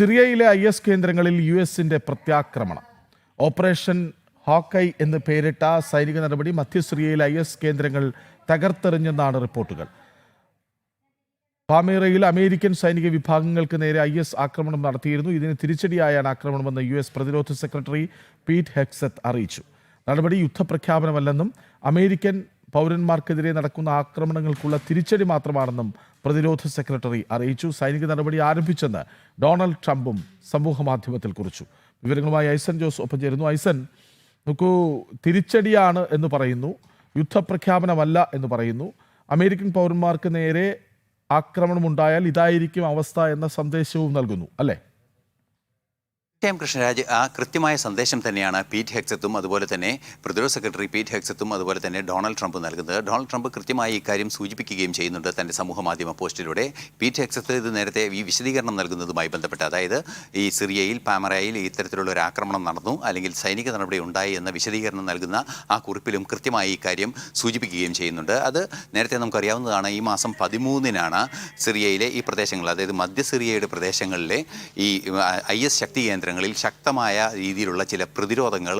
സിറിയയിലെ I S കേന്ദ്രങ്ങളിൽ U എസിന്റെ പ്രത്യാക്രമണം. ഓപ്പറേഷൻ ഹോക്കൈ എന്ന് പേരിട്ട സൈനിക നടപടി മധ്യ സിറിയയിലെ ഐ എസ് കേന്ദ്രങ്ങൾ തകർത്തെറിഞ്ഞെന്നാണ് റിപ്പോർട്ടുകൾ. പാമേറയിൽ അമേരിക്കൻ സൈനിക വിഭാഗങ്ങൾക്ക് നേരെ ഐ എസ് ആക്രമണം നടത്തിയിരുന്നു. ഇതിന് തിരിച്ചടിയായാണ് ആക്രമണമെന്ന് യു എസ് പ്രതിരോധ സെക്രട്ടറി പീറ്റ് ഹെക്സത്ത് അറിയിച്ചു. നടപടി യുദ്ധപ്രഖ്യാപനമല്ലെന്നും അമേരിക്കൻ പൗരന്മാർക്കെതിരെ നടക്കുന്ന ആക്രമണങ്ങൾക്കുള്ള തിരിച്ചടി മാത്രമാണെന്നും പ്രതിരോധ സെക്രട്ടറി അറിയിച്ചു. സൈനിക നടപടി ആരംഭിച്ചെന്ന് ഡൊണാൾഡ് ട്രംപും സമൂഹമാധ്യമത്തിൽ കുറിച്ചു. വിവരങ്ങളുമായി ഐസൻ ജോസ് ഒപ്പം ചേരുന്നു. ഐസൻ നോക്കൂ തിരിച്ചടിയാണ് എന്ന് പറയുന്നു. യുദ്ധപ്രഖ്യാപനമല്ല എന്ന് പറയുന്നു. അമേരിക്കൻ പൗരന്മാർക്ക് നേരെ ആക്രമണമുണ്ടായാൽ ഇതായിരിക്കും അവസ്ഥ എന്ന സന്ദേശവും നൽകുന്നു അല്ലേ? കെ എം കൃഷ്ണരാജ് ആ കൃത്യമായ സന്ദേശം തന്നെയാണ് പീറ്റ് ഹെക്സത്തും അതുപോലെ തന്നെ പ്രതിരോധ സെക്രട്ടറി പീറ്റ് ഹെക്സത്തും അതുപോലെ തന്നെ ഡൊണാൾഡ് ട്രംപ് നൽകുന്നത്. ഡൊണാൾഡ് ട്രംപ് കൃത്യമായി ഇക്കാര്യം സൂചിപ്പിക്കുകയും ചെയ്യുന്നുണ്ട് തന്റെ സമൂഹ മാധ്യമ പോസ്റ്റിലൂടെ. പീറ്റ് ഹെക്സത്ത് ഇത് നേരത്തെ ഈ വിശദീകരണം നൽകുന്നതുമായി ബന്ധപ്പെട്ട് അതായത് ഈ സിറിയയിൽ പാമറയിൽ ഇത്തരത്തിലുള്ള ഒരു ആക്രമണം നടന്നു അല്ലെങ്കിൽ സൈനിക നടപടി ഉണ്ടായി എന്ന വിശദീകരണം നൽകുന്ന ആ കുറിപ്പിലും കൃത്യമായി ഇക്കാര്യം സൂചിപ്പിക്കുകയും ചെയ്യുന്നുണ്ട്. അത് നേരത്തെ നമുക്കറിയാവുന്നതാണ് ഈ മാസം പതിമൂന്നിനാണ് സിറിയയിലെ ഈ പ്രദേശങ്ങൾ അതായത് മധ്യ സിറിയയുടെ പ്രദേശങ്ങളിലെ ഈ ഐ എസ് ശക്തി കേന്ദ്രങ്ങളിൽ ശക്തമായ രീതിയിലുള്ള ചില പ്രതിരോധങ്ങൾ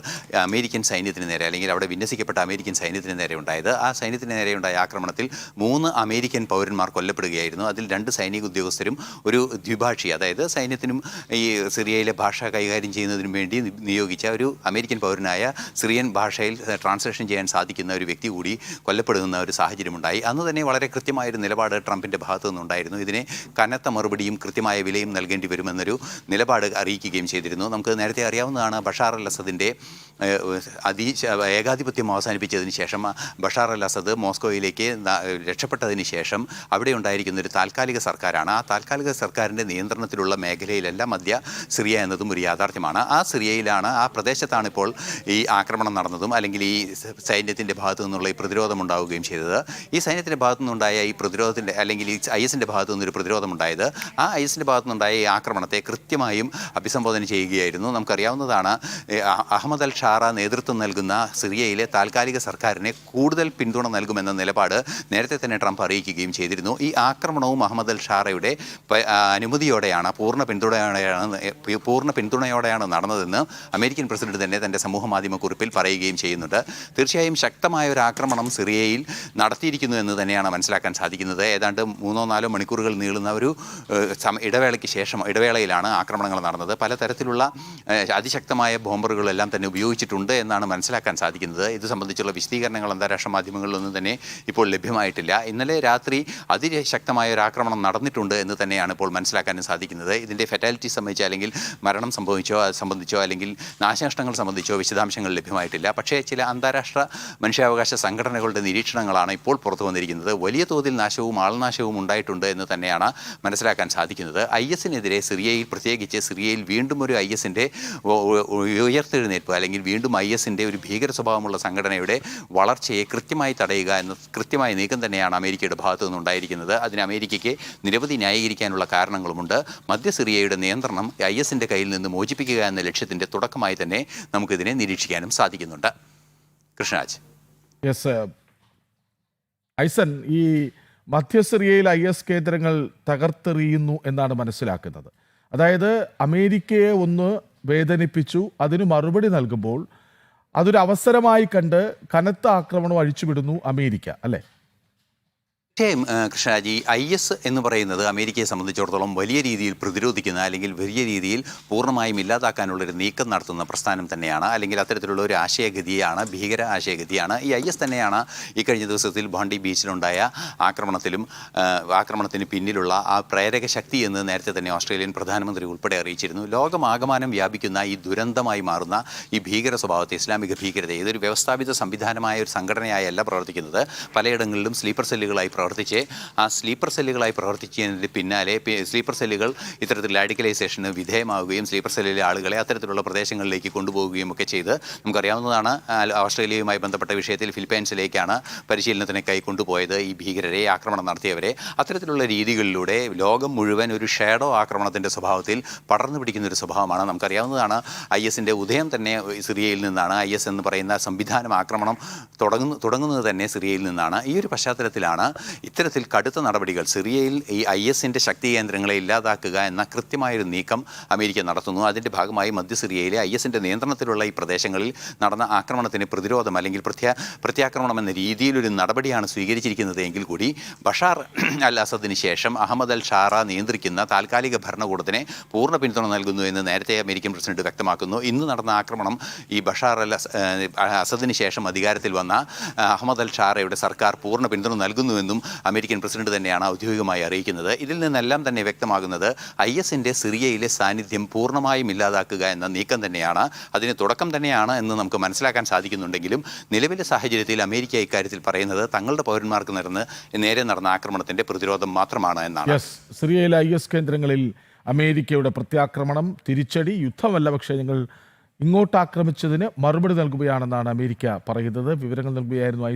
അമേരിക്കൻ സൈന്യത്തിന് നേരെ അല്ലെങ്കിൽ അവിടെ വിന്യസിക്കപ്പെട്ട അമേരിക്കൻ സൈന്യത്തിന് നേരെ ഉണ്ടായത്. ആ സൈന്യത്തിന് നേരെ ഉണ്ടായ ആക്രമണത്തിൽ മൂന്ന് അമേരിക്കൻ പൗരന്മാർ കൊല്ലപ്പെടുകയായിരുന്നു. അതിൽ രണ്ട് സൈനിക ഉദ്യോഗസ്ഥരും ഒരു ദ്വിഭാഷി അതായത് സൈന്യത്തിനും ഈ സിറിയയിലെ ഭാഷ കൈകാര്യം ചെയ്യുന്നതിനും വേണ്ടി നിയോഗിച്ച ഒരു അമേരിക്കൻ പൗരനായ സിറിയൻ ഭാഷയിൽ ട്രാൻസ്ലേഷൻ ചെയ്യാൻ സാധിക്കുന്ന ഒരു വ്യക്തി കൂടി കൊല്ലപ്പെടുന്ന ഒരു സാഹചര്യമുണ്ടായി. അന്ന് തന്നെ വളരെ കൃത്യമായ ഒരു നിലപാട് ട്രംപിന്റെ ഭാഗത്തു നിന്നുണ്ടായിരുന്നു ഇതിനെ കനത്ത മറുപടിയും കൃത്യമായ വിലയും നൽകേണ്ടി വരുമെന്നൊരു നിലപാട് അറിയിക്കുകയും ചെയ്തിരുന്നു. നമുക്ക് നേരത്തെ അറിയാവുന്നതാണ് ബഷാർ അൽ അസദിന്റെ അതി ഏകാധിപത്യം അവസാനിപ്പിച്ചതിന് ശേഷം ബഷാർ അൽ അസദ് മോസ്കോയിലേക്ക് രക്ഷപ്പെട്ടതിന് ശേഷം അവിടെ ഉണ്ടായിരിക്കുന്ന ഒരു താൽക്കാലിക സർക്കാരാണ്. ആ താൽക്കാലിക സർക്കാരിന്റെ നിയന്ത്രണത്തിലുള്ള മേഖലയിലെല്ലാം മധ്യ സിറിയ എന്നതും ഒരു യാഥാർത്ഥ്യമാണ്. ആ സിറിയയിലാണ് ആ പ്രദേശത്താണ് ഇപ്പോൾ ഈ ആക്രമണം നടന്നതും അല്ലെങ്കിൽ ഈ സൈന്യത്തിന്റെ ഭാഗത്തു നിന്നുള്ള ഈ പ്രതിരോധം ഉണ്ടാവുകയും ചെയ്തത്. ഈ സൈന്യത്തിന്റെ ഭാഗത്തു നിന്നുണ്ടായ ഈ പ്രതിരോധത്തിന്റെ അല്ലെങ്കിൽ ഈ ഐ എസിന്റെ ഭാഗത്തു നിന്നൊരു പ്രതിരോധം ഉണ്ടായത് ആ ഐ എസിന്റെ ഭാഗത്തു നിന്നുണ്ടായ ഈ ആക്രമണത്തെ കൃത്യമായും അഭിസംബോധന ചെയ്യുകയായിരുന്നു. നമുക്കറിയാവുന്നതാണ് അഹമ്മദ് അൽ ഷാറ നേതൃത്വം നൽകുന്ന സിറിയയിലെ താൽക്കാലിക സർക്കാരിനെ കൂടുതൽ പിന്തുണ നൽകുമെന്ന നിലപാട് നേരത്തെ തന്നെ ട്രംപ് അറിയിക്കുകയും ചെയ്തിരുന്നു. ഈ ആക്രമണവും അഹമ്മദ് അൽ ഷാറയുടെ അനുമതിയോടെയാണ് പൂർണ പിന്തുണയോടെയാണ് പൂർണ പിന്തുണയോടെയാണ് നടന്നതെന്ന് അമേരിക്കൻ പ്രസിഡന്റ് തന്നെ തന്റെ സമൂഹ മാധ്യമ കുറിപ്പിൽ പറയുകയും ചെയ്യുന്നുണ്ട്. തീർച്ചയായും ശക്തമായ ഒരു ആക്രമണം സിറിയയിൽ നടത്തിയിരിക്കുന്നു എന്ന് തന്നെയാണ് മനസ്സിലാക്കാൻ സാധിക്കുന്നത്. ഏതാണ്ട് മൂന്നോ നാലോ മണിക്കൂറുകൾ നീളുന്ന ഒരു ഇടവേളയ്ക്ക് ശേഷം ഇടവേളയിലാണ് ആക്രമണങ്ങൾ നടന്നത്. പലതരത്തിലുള്ള ഏഹ്, അതിശക്തമായ ബോംബറുകളെല്ലാം തന്നെ ഉപയോഗിച്ചിട്ടുണ്ട് എന്നാണ് മനസ്സിലാക്കാൻ സാധിക്കുന്നത്. ഇത് സംബന്ധിച്ചുള്ള വിശദീകരണങ്ങൾ അന്താരാഷ്ട്ര മാധ്യമങ്ങളിലൊന്നും തന്നെ ഇപ്പോൾ ലഭ്യമായിട്ടില്ല. ഇന്നലെ രാത്രി അതിശക്തമായ ഒരു ആക്രമണം നടന്നിട്ടുണ്ട് എന്ന് തന്നെയാണ് ഇപ്പോൾ മനസ്സിലാക്കാനും സാധിക്കുന്നത്. ഇതിന്റെ ഫെറ്റാലിറ്റി സംബന്ധിച്ചോ അല്ലെങ്കിൽ മരണം സംഭവിച്ചോ അത് സംബന്ധിച്ചോ അല്ലെങ്കിൽ നാശനഷ്ടങ്ങൾ സംബന്ധിച്ചോ വിശദാംശങ്ങൾ ലഭ്യമായിട്ടില്ല. പക്ഷേ ചില അന്താരാഷ്ട്ര മനുഷ്യാവകാശ സംഘടനകളുടെ നിരീക്ഷണങ്ങളാണ് ഇപ്പോൾ പുറത്തു വന്നിരിക്കുന്നത്. വലിയ തോതിൽ നാശവും ആൾനാശവും ഉണ്ടായിട്ടുണ്ട് എന്ന് തന്നെയാണ് മനസ്സിലാക്കാൻ സാധിക്കുന്നത്. ഐ എസിനെതിരെ സിറിയയിൽ പ്രത്യേകിച്ച് സിറിയയിൽ വീണ്ടും ഒരു ഐ എസിന്റെ ഉയർത്തെഴുന്നേൽപ്പ് അല്ലെങ്കിൽ വീണ്ടും ഐ എസിന്റെ ഒരു ഭീകര സ്വഭാവമുള്ള സംഘടനയുടെ വളർച്ചയെ കൃത്യമായി തടയുക എന്ന കൃത്യമായ നീക്കം തന്നെയാണ് അമേരിക്കയുടെ ഭാഗത്തു നിന്നുണ്ടായിരിക്കുന്നത്. അതിന് അമേരിക്കയ്ക്ക് നിരവധി ന്യായീകരിക്കാനുള്ള കാരണങ്ങളുമുണ്ട്. മധ്യ സിറിയയുടെ നിയന്ത്രണം ഐ എസിന്റെ കയ്യിൽ നിന്ന് മോചിപ്പിക്കുക എന്ന ലക്ഷ്യത്തിന്റെ തുടക്കമായി തന്നെ നമുക്കിതിനെ നിരീക്ഷിക്കാനും സാധിക്കുന്നുണ്ട്. കൃഷ്ണരാജ്. യെസ് ഐസൻ ഈ മധ്യ സിറിയയിൽ ഐ എസ് കേന്ദ്രങ്ങൾ തകർത്തെറിയുന്നു എന്നാണ് മനസ്സിലാക്കുന്നത്. അതായത് അമേരിക്കയെ ഒന്ന് വേദനിപ്പിച്ചു അതിന് മറുപടി നൽകുമ്പോൾ അതൊരു അവസരമായി കണ്ട് കനത്ത ആക്രമണം അഴിച്ചുവിടുന്നു അമേരിക്ക അല്ലേ? തീർച്ചയായും ആ, ഐ എസ് എന്ന് പറയുന്നത് അമേരിക്കയെ സംബന്ധിച്ചിടത്തോളം വലിയ രീതിയിൽ പ്രതിരോധിക്കുന്ന അല്ലെങ്കിൽ വലിയ രീതിയിൽ പൂർണമായും ഇല്ലാതാക്കാനുള്ളൊരു നീക്കം നടത്തുന്ന പ്രസ്ഥാനം തന്നെയാണ്. അല്ലെങ്കിൽ അത്തരത്തിലുള്ള ഒരു ആശയഗതിയാണ് ഭീകര ആശയഗതിയാണ്. ഈ ഐ എസ് തന്നെയാണ് ഈ കഴിഞ്ഞ ദിവസത്തിൽ ബോണ്ടി ബീച്ചിലുണ്ടായ ആക്രമണത്തിലും ആക്രമണത്തിന് പിന്നിലുള്ള ആ പ്രേരക ശക്തി എന്ന് നേരത്തെ തന്നെ ഓസ്ട്രേലിയൻ പ്രധാനമന്ത്രി ഉൾപ്പെടെ അറിയിച്ചിരുന്നു. ലോകമാകമാനം വ്യാപിക്കുന്ന ഈ ദുരന്തമായി മാറുന്ന ഈ ഭീകര സ്വഭാവത്തെ ഇസ്ലാമിക ഭീകരത ഇതൊരു വ്യവസ്ഥാപിത സംവിധാനമായ ഒരു സംഘടനയായല്ല പ്രവർത്തിക്കുന്നത്. പലയിടങ്ങളിലും സ്ലീപ്പർ സെല്ലുകളായി പ്രവർത്തിച്ച് ആ സ്ലീപ്പർ സെല്ലുകളായി പ്രവർത്തിച്ചതിന് പിന്നാലെ സ്ലീപ്പർ സെല്ലുകൾ ഇത്തരത്തിൽ റാഡിക്കലൈസേഷന് വിധേയമാവുകയും സ്ലീപ്പർ സെല്ലിലെ ആളുകളെ അത്തരത്തിലുള്ള പ്രദേശങ്ങളിലേക്ക് കൊണ്ടുപോവുകയും ഒക്കെ ചെയ്ത് നമുക്കറിയാവുന്നതാണ് ഓസ്ട്രേലിയയുമായി ബന്ധപ്പെട്ട വിഷയത്തിൽ ഫിലിപ്പൈൻസിലേക്കാണ് പരിശീലനത്തിനൊക്കെയായി കൊണ്ടുപോയത് ഈ ഭീകരരെ ആക്രമണം നടത്തിയവരെ. അത്തരത്തിലുള്ള രീതികളിലൂടെ ലോകം മുഴുവൻ ഒരു ഷേഡോ ആക്രമണത്തിന്റെ സ്വഭാവത്തിൽ പടർന്നു പിടിക്കുന്ന ഒരു സ്വഭാവമാണ്. നമുക്കറിയാവുന്നതാണ് ഐ എസിന്റെ ഉദയം തന്നെ സിറിയയിൽ നിന്നാണ്. ഐ എസ് എന്ന് പറയുന്ന സംവിധാനം ആക്രമണം തുടങ്ങുന്നു തുടങ്ങുന്നത് തന്നെ സിറിയയിൽ നിന്നാണ്. ഈ ഒരു പശ്ചാത്തലത്തിലാണ് ഇത്തരത്തിൽ കടുത്ത നടപടികൾ സിറിയയിൽ ഈ ഐ എസിന്റെ ശക്തി കേന്ദ്രങ്ങളെ ഇല്ലാതാക്കുക എന്ന കൃത്യമായൊരു നീക്കം അമേരിക്ക നടത്തുന്നു. അതിന്റെ ഭാഗമായി മധ്യ സിറിയയിലെ ഐ എസിന്റെ നിയന്ത്രണത്തിലുള്ള ഈ പ്രദേശങ്ങളിൽ നടന്ന ആക്രമണത്തിന് പ്രതിരോധം അല്ലെങ്കിൽ പ്രത്യാ പ്രത്യാക്രമണം എന്ന രീതിയിലൊരു നടപടിയാണ് സ്വീകരിച്ചിരിക്കുന്നത് എങ്കിൽ കൂടി ബഷാർ അൽ അസദിന് ശേഷം അഹമ്മദ് അൽ ഷാറ നിയന്ത്രിക്കുന്ന താൽക്കാലിക ഭരണകൂടത്തിന് പൂർണ പിന്തുണ നൽകുന്നു എന്ന് നേരത്തെ അമേരിക്കൻ പ്രസിഡന്റ് വ്യക്തമാക്കുന്നു. ഇന്ന് നടന്ന ആക്രമണം ഈ ബഷാർ അൽ അസ- അസദിന് ശേഷം അധികാരത്തിൽ വന്ന അഹമ്മദ് അൽ ഷാറയുടെ സർക്കാർ പൂർണ പിന്തുണ നൽകുന്നുവെന്നും അമേരിക്കൻ പ്രസിഡന്റ് തന്നെയാണ് ഔദ്യോഗികമായി അറിയിക്കുന്നത്. ഇതിൽ നിന്നെല്ലാം തന്നെ വ്യക്തമാകുന്നത് ഐ എസിന്റെ സിറിയയിലെ സാന്നിധ്യം പൂർണമായും ഇല്ലാതാക്കുക എന്ന നീക്കം തന്നെയാണ്. അതിന് തുടക്കം തന്നെയാണ് എന്ന് നമുക്ക് മനസ്സിലാക്കാൻ സാധിക്കുന്നുണ്ടെങ്കിലും നിലവിലെ സാഹചര്യത്തിൽ അമേരിക്ക ഇക്കാര്യത്തിൽ പറയുന്നത് തങ്ങളുടെ പൗരന്മാർക്ക് നടന്ന് നേരെ നടന്ന ആക്രമണത്തിന്റെ പ്രതിരോധം മാത്രമാണ് എന്നാണ്. സിറിയയിലെ ഐ എസ് കേന്ദ്രങ്ങളിൽ അമേരിക്കയുടെ പ്രത്യാക്രമണം തിരിച്ചടി യുദ്ധമല്ല പക്ഷേ ഞങ്ങൾ ഇങ്ങോട്ട് ആക്രമിച്ചതിന് മറുപടി നൽകുകയാണെന്നാണ് അമേരിക്ക പറയുന്നത്. വിവരങ്ങൾ നൽകുകയായിരുന്നു